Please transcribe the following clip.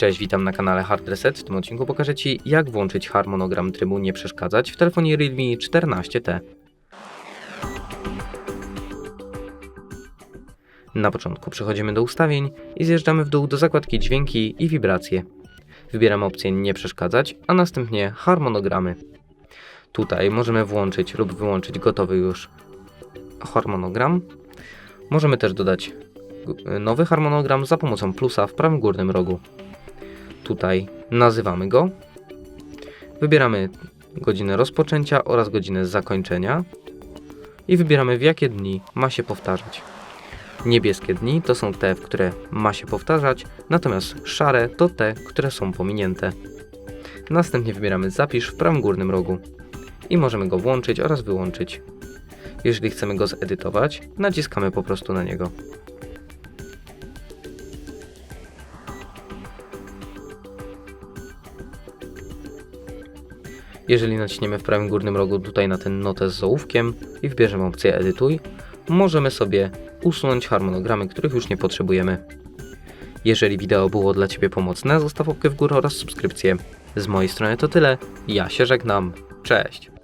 Cześć, witam na kanale Hard Reset. W tym odcinku pokażę Ci, jak włączyć harmonogram trybu nie przeszkadzać w telefonie Realme 14T. Na początku przechodzimy do ustawień i zjeżdżamy w dół do zakładki dźwięki i wibracje. Wybieramy opcję nie przeszkadzać, a następnie harmonogramy. Tutaj możemy włączyć lub wyłączyć gotowy już harmonogram. Możemy też dodać nowy harmonogram za pomocą plusa w prawym górnym rogu. Tutaj nazywamy go. Wybieramy godzinę rozpoczęcia oraz godzinę zakończenia i wybieramy w jakie dni ma się powtarzać. Niebieskie dni to są te, w które ma się powtarzać, natomiast szare to te, które są pominięte. Następnie wybieramy zapisz w prawym górnym rogu i możemy go włączyć oraz wyłączyć. Jeżeli chcemy go zedytować, naciskamy po prostu na niego. Jeżeli naciśniemy w prawym górnym rogu tutaj na ten notes z ołówkiem i wybierzemy opcję edytuj, możemy sobie usunąć harmonogramy, których już nie potrzebujemy. Jeżeli wideo było dla Ciebie pomocne, zostaw łapkę w górę oraz subskrypcję. Z mojej strony to tyle, ja się żegnam, cześć!